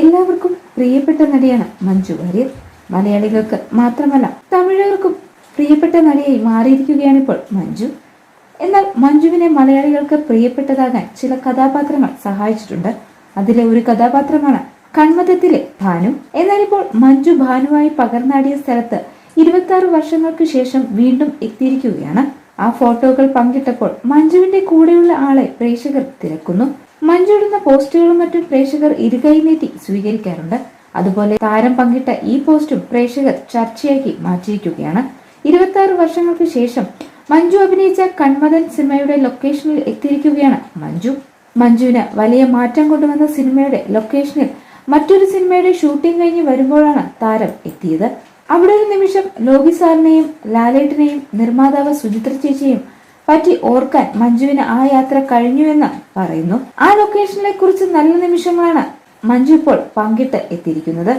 എല്ലാവർക്കും പ്രിയപ്പെട്ട നടിയാണ് മഞ്ജു വാര്യർ. മലയാളികൾക്ക് മാത്രമല്ല തമിഴർക്കും പ്രിയപ്പെട്ട നടിയായി മാറിയിരിക്കുകയാണ് ഇപ്പോൾ മഞ്ജു. എന്നാൽ മഞ്ജുവിനെ മലയാളികൾക്ക് പ്രിയപ്പെട്ടതാകാൻ ചില കഥാപാത്രങ്ങൾ സഹായിച്ചിട്ടുണ്ട്. അതിലെ ഒരു കഥാപാത്രമാണ് കൺമതത്തിലെ ഭാനു. എന്നാൽ ഇപ്പോൾ മഞ്ജു ഭാനുവായി പകർന്നാടിയ സ്ഥലത്ത് ഇരുപത്തി ആറ് വർഷങ്ങൾക്ക് ശേഷം വീണ്ടും എത്തിയിരിക്കുകയാണ്. ആ ഫോട്ടോകൾ പങ്കിട്ടപ്പോൾ മഞ്ജുവിന്റെ കൂടെയുള്ള ആളെ പ്രേക്ഷകർ തിരക്കുന്നു. മഞ്ജു ഇടുന്ന പോസ്റ്റുകളും മറ്റും പ്രേക്ഷകർ ഇരുകൈ നീട്ടി സ്വീകരിക്കാറുണ്ട്. അതുപോലെ താരം പങ്കിട്ട ഈ പോസ്റ്റും പ്രേക്ഷകർ ചർച്ചയാക്കി മാറ്റിയിരിക്കുകയാണ്. ഇരുപത്തി വർഷങ്ങൾക്ക് ശേഷം മഞ്ജു അഭിനയിച്ച കൺമദൻ സിനിമയുടെ ലൊക്കേഷനിൽ എത്തിയിരിക്കുകയാണ് മഞ്ജു. മഞ്ജുവിന് വലിയ മാറ്റം കൊണ്ടുവന്ന സിനിമയുടെ ലൊക്കേഷനിൽ മറ്റൊരു സിനിമയുടെ ഷൂട്ടിംഗ് കഴിഞ്ഞ് വരുമ്പോഴാണ് താരം എത്തിയത്. അവിടെ ഒരു നിമിഷം ലോകി സാറിനെയും ലാലേട്ടനെയും നിർമ്മാതാവ് സുചിത്ര ചേച്ചിയും പറ്റി ഓർക്കാൻ മഞ്ജുവിന് ആ യാത്ര കഴിഞ്ഞുവെന്ന് പറയുന്നു. ആ ലൊക്കേഷനിലെ കുറിച്ച് നല്ല നിമിഷങ്ങളാണ് മഞ്ജു ഇപ്പോൾ പങ്കിട്ട് എത്തിയിരിക്കുന്നത്.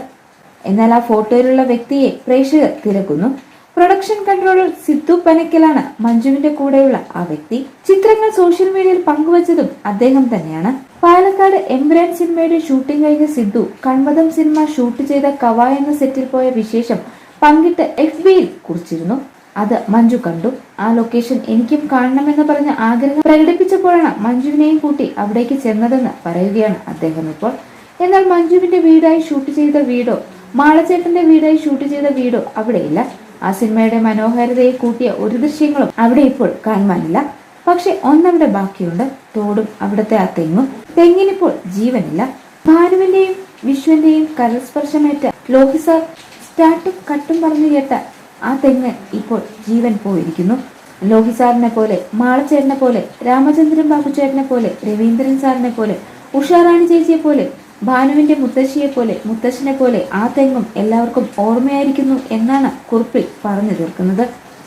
എന്നാൽ ആ ഫോട്ടോയിലുള്ള വ്യക്തിയെ പ്രേക്ഷകർ തിരക്കുന്നു. പ്രൊഡക്ഷൻ കൺട്രോളർ സിദ്ധു പനക്കലാണ് മഞ്ജുവിന്റെ കൂടെയുള്ള ആ വ്യക്തി. ചിത്രങ്ങൾ സോഷ്യൽ മീഡിയയിൽ പങ്കുവച്ചതും അദ്ദേഹം തന്നെയാണ്. പാലക്കാട് എംബ്രാൻ സിനിമയുടെ ഷൂട്ടിംഗ് കഴിഞ്ഞ സിദ്ധു കൺമതം സിനിമ ഷൂട്ട് ചെയ്ത കവ എന്ന സെറ്റിൽ പോയ വിശേഷം പങ്കിട്ട് എഫ് ബിയിൽ കുറിച്ചിരുന്നു. അത് മഞ്ജു കണ്ടു. ആ ലൊക്കേഷൻ എനിക്കും കാണണമെന്ന് പറഞ്ഞ ആഗ്രഹം പ്രകടിപ്പിച്ചപ്പോഴാണ് മഞ്ജുവിനെയും കൂട്ടി അവിടേക്ക് ചെന്നതെന്ന് പറയുകയാണ് അദ്ദേഹം ഇപ്പോൾ. എന്നാൽ മഞ്ജുവിന്റെ വീടായി ഷൂട്ട് ചെയ്ത വീടോ മാളചേട്ടന്റെ വീടായി ഷൂട്ട് ചെയ്ത വീടോ അവിടെയില്ല. ആ സിനിമയുടെ മനോഹാരിതയെ കൂട്ടിയ ഒരു ദൃശ്യങ്ങളും അവിടെ ഇപ്പോൾ കാണുവാനില്ല. പക്ഷെ ഒന്നവിടെ ബാക്കിയുണ്ട്. തോടും അവിടുത്തെ ആ തെങ്ങും. തെങ്ങിനിപ്പോൾ ജീവനില്ല. ഭാനുവിന്റെയും വിശ്വന്റെയും കരസ്പർശമേറ്റ ലോഹിസർ സ്റ്റാർട്ടും കട്ടും പറഞ്ഞു കേട്ട ആ തെങ്ങ് ഇപ്പോൾ ജീവൻ പോയിരിക്കുന്നു. ലോഹി സാറിനെ പോലെ മാളച്ചേട്ടനെ പോലെ രാമചന്ദ്രൻ ബാബു ചേട്ടനെ പോലെ രവീന്ദ്രൻ സാറിനെ പോലെ ഉഷാറാണി ചേച്ചിയെ പോലെ ഭാനുവിന്റെ മുത്തശ്ശിയെ പോലെ മുത്തശ്ശനെ പോലെ ആ തെങ്ങും എല്ലാവർക്കും ഓർമ്മയായിരിക്കുന്നു എന്നാണ് കുറിപ്പിൽ പറഞ്ഞു തീർക്കുന്നത്.